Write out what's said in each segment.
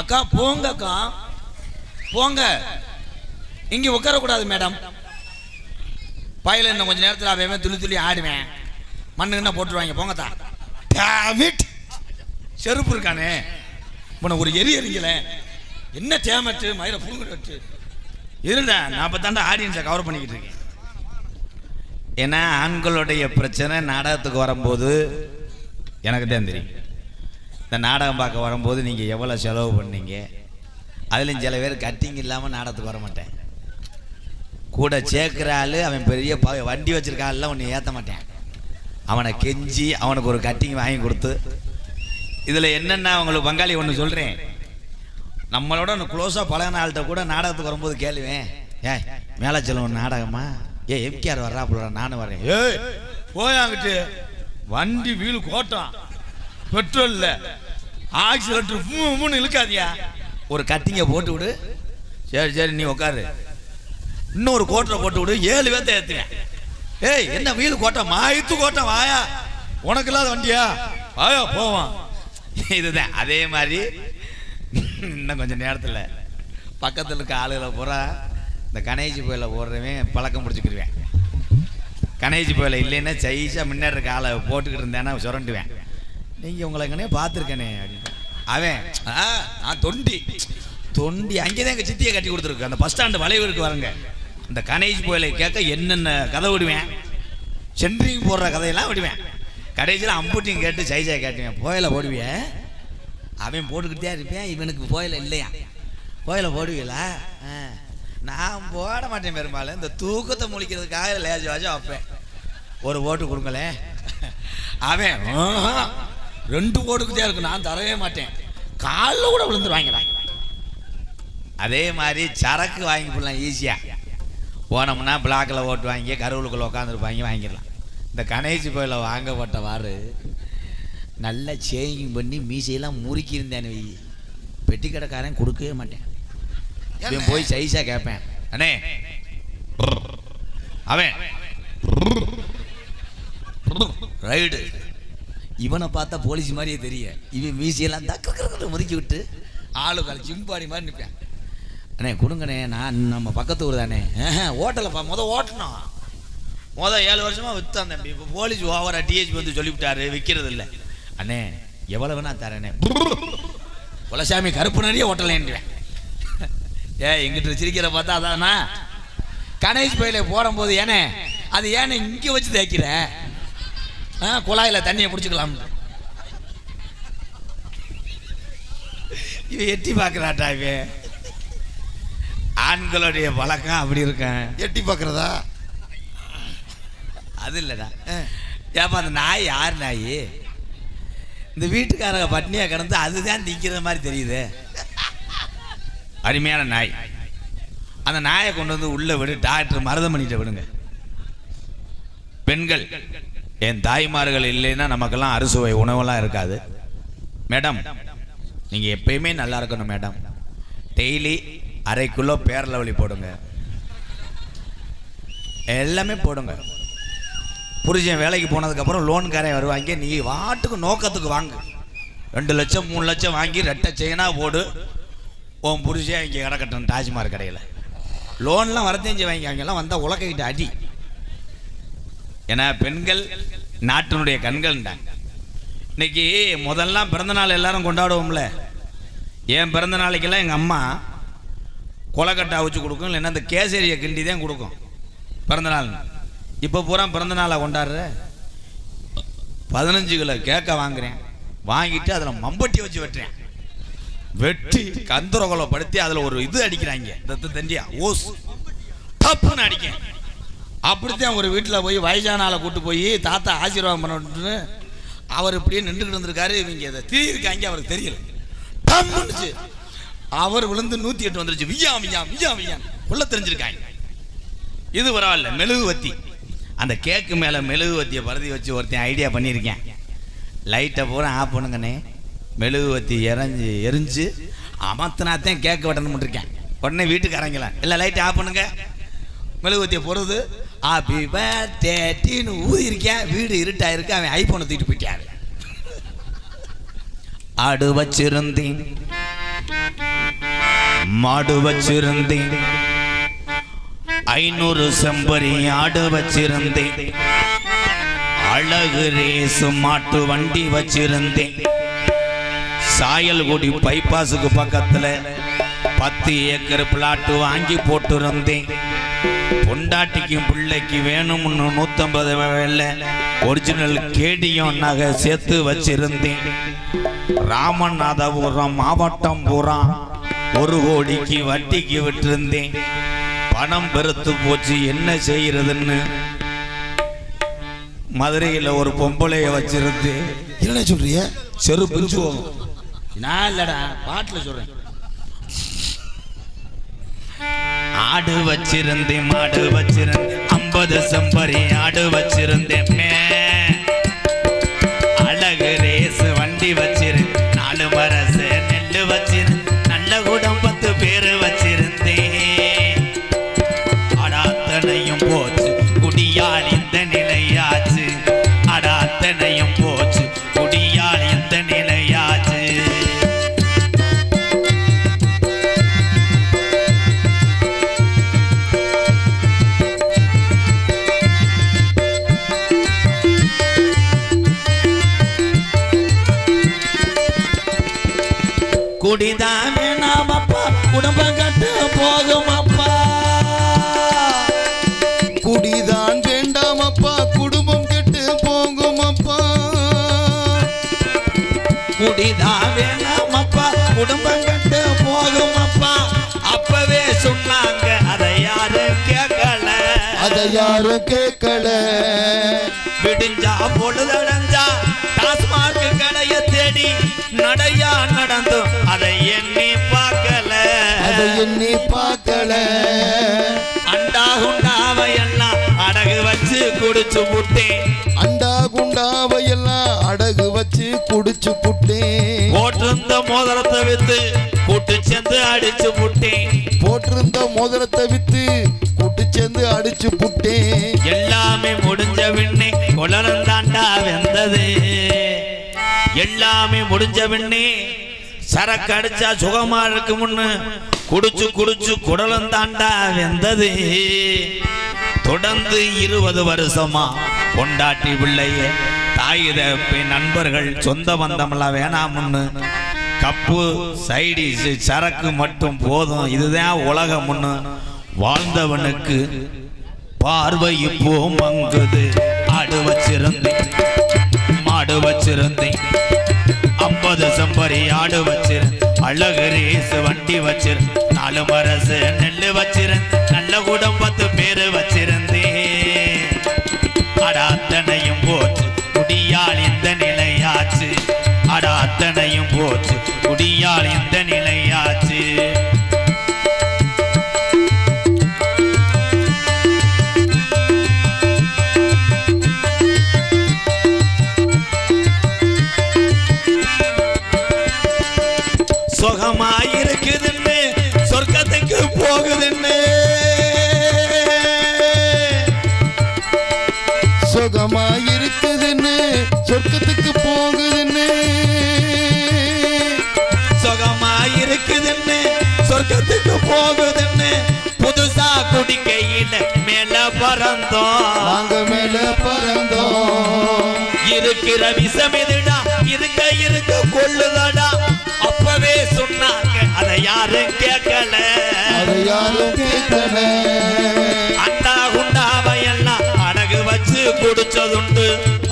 அக்கா போங்க அக்கா. போங்க. இங்க உட்காரக்கூடாது மேடம். பயில இன்னும் கொஞ்ச நேரத்தில் அவன் துளி துளி ஆடுவேன். மண்ணு என்ன போட்டுருவாங்க. போங்க தான் செருப்பு இருக்கானே. உன ஒரு எரி எறிங்களே என்ன தேமட்டு மயிரை புழுங்கிட்டு இருடா நான் இப்போ தாண்டா ஆடியன்ஸை கவர் பண்ணிக்கிட்டு இருக்கேன். ஏன்னா ஆண்களுடைய பிரச்சனை நாடகத்துக்கு வரும்போது எனக்கு தான் தெரியும். இந்த நாடகம் பார்க்க வரும்போது நீங்கள் எவ்வளோ செலவு பண்ணீங்க? அதுலேயும் சில பேர் கட்டிங் இல்லாமல் நாடகத்துக்கு வர மாட்டேன். கூட சேர்க்குற ஆள் அவன் பெரிய ப- வண்டி வச்சிருக்க ஆள்லாம் ஒன்று ஏற்ற மாட்டேன். அவனை கெஞ்சி அவனுக்கு ஒரு கட்டிங் வாங்கி கொடுத்து. இதில் என்னென்ன அவங்களுக்கு பங்காளி ஒன்று சொல்கிறேன் நம்மளோட க்ளோஸாக பழகின ஆள்கிட்ட கூட நாடகத்துக்கு வரும்போது கேள்வேன் ஏய் மேலே செல்வம் நாடகமா? ஏ எம்கேஆர் வர்றாப்புல நானும் வரேன் ஏய் போயாங்கிட்டு வண்டி வீல் கோட்டம் பெட்ரோல் இல்லை ஆக்சிலேட்டர் மூணு இழுக்காதியா? ஒரு கட்டிங்கை போட்டு விடு. சரி சரி நீ உட்காரு இன்னொரு கோட்டரை போட்டு விடு. ஏழு பேர்த்த ஏற்றுவேன் ஏய் என்ன வீல் கோட்டம் மாயத்து கோட்டம் வாயா. உனக்கு இல்லாத வண்டியா? வாயா போவான் இதுதான் அதே மாதிரி. இன்னும் கொஞ்சம் நேரத்தில் பக்கத்தில் இருக்க ஆளுகளை பூரா இந்த கணேஜி புயல போடுறவன் பழக்கம் பிடிச்சிக்கிடுவேன் கணேஜி புயல இல்லைன்னா சைஸாக முன்னாடி இருக்க ஆளை போட்டுக்கிட்டு இருந்தேன்னா சுரண்டுவேன். நீங்கள் உங்களை எங்கனே பார்த்துருக்கனே அப்படின்னு. அவன் ஆ நான் தொண்டி. தொண்டி அங்கே தான் எங்கள் சித்தியை கட்டி கொடுத்துருக்கு. அந்த பஸ் ஸ்டாண்டு வளைவுக்கு வரங்க. இந்த கணேஜ் கோயிலை கேட்க என்னென்ன கதை விடுவேன் சென்ட்ரிங் போடுற கதையெல்லாம் விடுவேன் கடைசியில் அம்புட்டியும் கேட்டு சைஜா கேட்டுவேன். புயலை போடுவேன் அவன் போட்டுக்கிட்டே இருப்பேன் இவனுக்கு புயல இல்லையா? போயில போடுவீங்களா ஆ. நான் போட மாட்டேன் பெரும்பாலும். இந்த தூக்கத்தை முழிக்கிறதுக்காக லேஜ் வாஜா வைப்பேன். ஒரு ஓட்டு கொடுங்களேன். அவன் ரெண்டு ஓட்டுக்கிட்டே இருக்கு. நான் தரவே மாட்டேன். காலில் கூட விழுந்துருவாங்கடா. அதே மாதிரி சரக்கு வாங்கி போடலாம் ஈஸியாக போனோம்னா பிளாக்கில் ஓட்டு வாங்கி கருவலுக்குள்ள உட்காந்துருப்பாங்க வாங்கிடலாம். இந்த கணேசி கோயில வாங்கப்பட்ட வாரு நல்லா சேவிங் பண்ணி மீசையெல்லாம் முறுக்கியிருந்தேன் வை பெட்டி கடைக்காரன் கொடுக்கவே மாட்டேன். இவன் போய் சைஸாக கேட்பேன். அண்ணே. அவன். ரைடு. இவனை பார்த்தா போலீஸ் மாதிரியே தெரியும் இவன் மீசையெல்லாம் தக்க முறுக்கி விட்டு ஆளு கால ஜிம்பாடி மாதிரி நிற்பேன் அண்ணே கொடுங்கண்ணே நான் நம்ம பக்கத்து ஊர் தானே. ஓட்டலப்பா முத ஓட்டணும். முத ஏழு வருஷமாக விற்றான் தம்பி. இப்போ போலீஸ் ஓவராக டிஹெச் வந்து சொல்லிவிட்டாரு விற்கிறது இல்லை அண்ணே எவ்வளோ வேணா தரேனே குலசாமி கருப்பு நிறைய ஓட்டலேன்றேன் ஏ எங்கிட்ட சிரிக்கிற பார்த்தா அதானா? கணேஷ் பையில போடும்போது ஏனே அது ஏனே இங்கே வச்சு தேய்க்கிறேன் குழாயில் தண்ணியை பிடிச்சிக்கலாம். இவன் எட்டி பார்க்குறாட்டா இவன். ஆண்களுடைய பழக்கம் அப்படி இருக்கேன். எட்டி பார்க்கறதா அது இல்லைடா. ஏப்பா அந்த நாய் யார் நாய்? இந்த வீட்டுக்காரங்க பட்னியா கிடந்து அதுதான் திங்கிற மாதிரி தெரியுது. அருமையான நாய். அந்த நாயை கொண்டு வந்து உள்ள விடு டாக்டர் மருதமணிட்ட விடுங்க. பெண்கள். என் தாய்மார்கள் இல்லைன்னா நமக்கெல்லாம் அறுசுவை உணவெல்லாம் இருக்காது. மேடம் நீங்கள் எப்பயுமே நல்லா இருக்கணும் மேடம். டெய்லி அரை கிலோ பேரலவழி போடுங்க. எல்லாமே போடுங்க. புருஷன் வேலைக்கு போனதுக்கப்புறம் லோன்காரன் வருவாங்க நீ வாட்டுக்கு நோக்கத்துக்கு வாங்கு. ரெண்டு லட்சம் மூணு லட்சம் வாங்கி ரெட்டை செயினாக போடு. உன் புருஷன் இங்கே கிடக்கட்டும் தாஜ்மார் கடையில். லோன்லாம் வரத்தேஞ்சு வாங்கி அவங்கெல்லாம் வந்தால் உலக்கிட்ட அடி. ஏன்னா பெண்கள் நாட்டினுடைய கண்கள்ண்டாங்க இன்னைக்கு முதல்லாம் பிறந்த நாள் எல்லாரும் கொண்டாடுவோம்ல. என் பிறந்த நாளைக்கெல்லாம் எங்கள் அம்மா கொலக்கட்டை அவிச்சு கொடுக்கும் இல்லைன்னா அந்த கேசரியை கிண்டி தான் கொடுக்கும். பிறந்த நாள் இப்போ பூரா பிறந்த நாளை கொண்டாடுற? பதினஞ்சு கிலோ கேக்க வாங்குறேன். வாங்கிட்டு அதில் மம்பட்டி வச்சு வெட்டுறேன். வெட்டி கந்தரகோலப்படுத்தி அதில் ஒரு இது அடிக்கிறாங்க. தத்து தண்டியா ஓஸ். தப்புன்னு அடிக்கேன். அப்படித்தான் ஒரு வீட்டில் போய் வயசானால கூட்டு போய் தாத்தா ஆசீர்வாதம் பண்ணணும்னு அவர் இப்படியே நின்றுக்கிட்டு இருந்திருக்காரு. இவங்க இதை தீர்க்காங்க அவருக்கு தெரியல. டம்முன்னுச்சு அவர் விழுந்து நூற்றி எட்டு வந்துருச்சு. வியா வியா வியா வியா. உள்ள தெரிஞ்சிருக்காங்க. இது பரவாயில்ல மெழுகுவத்தி. அந்த கேக்கு மேலே மெழுகுவத்தியை பரதி வச்சு ஒருத்தன் ஐடியா பண்ணியிருக்கேன். லைட்டை பூரா ஆஃப் பண்ணுங்கண்ணே. மெழுகுவத்தி எரிஞ்சு எரிஞ்சு அமர்த்தினாத்தான் கேக்கு வெட்டணும் பண்ணிருக்கேன் உடனே வீட்டுக்காரங்கள இல்லை லைட்டை ஆஃப் பண்ணுங்க. மெழுகுவத்தியை பொறுது ஹாப்பி பர்த்டே ஊதி இருக்கேன் வீடு இருட்டாயிருக்கு அவன் ஐபோனை தூக்கிட்டு போயிட்டாரு ஆடு வச்சிருந்தேன். மாடு வச்சிருந்தேன். ஐநூறு செம்பரி ஆடு வச்சிருந்தேன். அழகு ரேசு மாட்டு வண்டி வச்சிருந்தேன். சாயல்குடி பைபாஸுக்கு பக்கத்துல பத்து ஏக்கர் பிளாட்டு வாங்கி போட்டிருந்தேன். பொண்டாட்டிக்கும் பிள்ளைக்கு வேணும்னு நூற்றம்பது வேலை. ஒரிஜினல் கேடியும் நகை சேர்த்து வச்சிருந்தேன். ராமநாதபுரம் மாவட்டம் பூரா ஒரு கோடிக்கு வட்டிக்கு விட்டிருந்தேன். பணம் பெருத்து போச்சு என்ன செய்யறதுன்னு. மதுரையில் ஒரு பொம்பளைய வச்சிருந்து. என்ன சொல்றிய? செருப்பு நான் இல்லடா பாட்டில் சொல்றேன். ஆடு வச்சிருந்தேன் மாடு வச்சிருந்தேன். ஐம்பது செம்பரி ஆடு வச்சிருந்தேன். மே. அழகு ரேசு வண்டி வச்சிருந்தேன். நாலு மரசு நெல்லு வச்சிருந்தேன். நல்ல குடம் பத்து பேரு வச்சிருந்தேன். அடாத்தனையும் போச்சு குடியாளி குடிதான் வேணாம் அப்பா குடும்பம் கட்டு போகும் அப்பா குடிதான் வேண்டாம் அப்பா குடும்பம் கெட்டு போகும் அப்பா குடிதான் வேணாம் அப்பா குடும்பம் கட்டு போகும் அப்பா அப்பவே சொன்னாங்க அதை யாரும் கேட்கல. அதை யாரும் கேட்கல? விடிஞ்சா பொழுதடைஞ்சா டாஸ்மார்க் கடைய தேடி நடையா நடந்தும். எண்ணி பார்க்கல. அதை எண்ணி பார்க்கல. அண்டா குண்டாவை எல்லாம் அடகு வச்சு குடிச்சு புட்டேன். அண்டா குண்டாவை எல்லாம் அடகு வச்சு குடிச்சு புட்டேன். போட்டிருந்த மோதிரத்தை வித்து கூட்டு சேர்ந்து அடிச்சு புட்டேன். போட்டிருந்த மோதிரத்தை வித்து கூட்டு சேர்ந்து அடிச்சு புட்டேன். எல்லாமே முடிஞ்ச பின்னே குளரம் தாண்டா வெந்தது. எல்லாமே முடிஞ்ச பின்னே சரக்கு அடிச்சா சுகமா இருக்கும்னு குடிச்சு குடிச்சு குடலம் தாண்டா வெந்தது. தொடர்ந்து இருபது வருஷமா கொண்டாட்டி பிள்ளைய தாய் நண்பர்கள் சொந்த பந்தமெல்லாம் வேணாம்னு. கப்பு சைடிஸ் சரக்கு மட்டும் போதும் இதுதான் உலகம்னு வாழ்ந்தவனுக்கு பார்வை இப்போ மங்குது. ஆடு வச்சிருந்தேன் மாடு வச்சிருந்தேன். ஐம்பது செம்பரி ஆடு வச்சிரு அழகு ரேசு வண்டி வச்சிரு நாலு மரசு நெல்லு வச்சிரு நல்ல குடம் சுகமாயிருக்குதுன்னு சொர்க்கத்துக்கு போகுதுன்னு. சுகமா இருக்குதுன்னு சொர்க்கத்துக்கு போகுதுன்னு. சுகமாயிருக்குதுன்னு சொர்க்கத்துக்கு போகுதுன்னு. புதுசா குடிக்கையில மேல பறந்தோம். நாங்க மேல பறந்தோம். இருக்கிற விஷம் எதுடா? இருக்க இருக்க கொள்ளுதடா. யாரும் கேட்கல. அதை யாரும் கேட்கல. அண்டா குண்டாவை எல்லாம் அடகு வச்சு குடிச்சதுண்டு.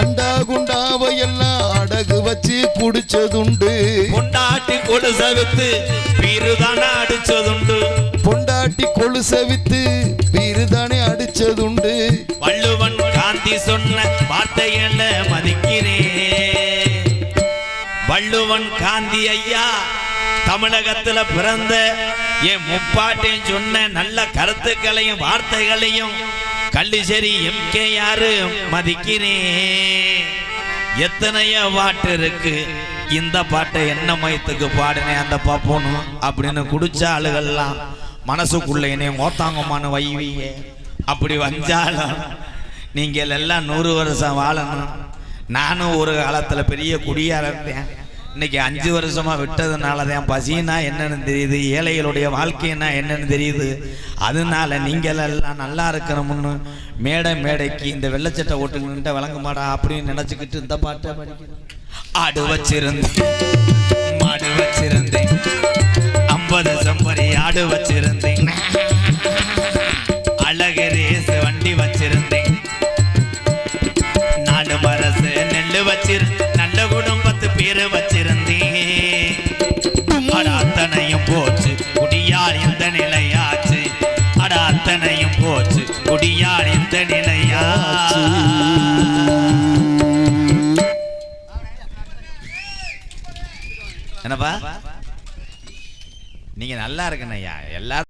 அண்டா குண்டாவை எல்லாம் அடகு வச்சு குடிச்சதுண்டு. பொண்டாட்டி கொலுச வித்து பீருதான அடிச்சதுண்டு. பொண்டாட்டி கொலுச வித்து வீருதானே அடிச்சதுண்டு. வள்ளுவன் காந்தி சொன்ன வார்த்தைகளை மதிக்கிறேன். வள்ளுவன் காந்தி ஐயா தமிழகத்துல பிறந்த என் முப்பாட்டையும் சொன்ன நல்ல கருத்துக்களையும் வார்த்தைகளையும் கள்ளிசேரி எம்கே யாரு மதிக்கிறேன். எத்தனையோ பாட்டு இருக்கு. இந்த பாட்டை என்ன மயத்துக்கு பாடினேன் அந்த பாப்போனும் அப்படின்னு குடிச்ச ஆளுகள்லாம் மனசுக்குள்ள என்னை மோத்தாங்கம்மான்னு வைவியே அப்படி வந்தாலும் நீங்கள் எல்லாம் நூறு வருஷம் வாழணும். நானும் ஒரு காலத்தில் பெரிய குடியாக இருந்தேன் இன்னைக்கு அஞ்சு வருஷமா விட்டதுனால தான் பசினா என்னன்னு தெரியுது ஏழைகளுடைய வாழ்க்கைன்னா என்னன்னு தெரியுது. அதனால நீங்கள் எல்லாம் நல்லா இருக்கணும்னு மேடை மேடைக்கு இந்த வெள்ளச்சட்டை ஓட்டுங்கன்ட்டு விளங்க மாடா அப்படின்னு நினைச்சுக்கிட்டு இந்த பாட்டை படிக்கிறேன். ஆடு வச்சிருந்தேன் மாடு வச்சிருந்தேன் ஐம்பது சம்பரி ஆடு வச்சிருந்தேன். அழகு ரேஸ் வண்டி வச்சிருந்தேன். நாலு மரசு நெல்லு வச்சிருந்தேன். நல்ல வச்சிருந்தேன். போச்சு குடியார் இந்த நிலையாச்சு? அட அத்தனையும் போச்சு குடியார் இந்த நிலையாச்சு? என்னப்பா? நீங்க நல்லா இருக்கணும் ஐயா. எல்லாரும்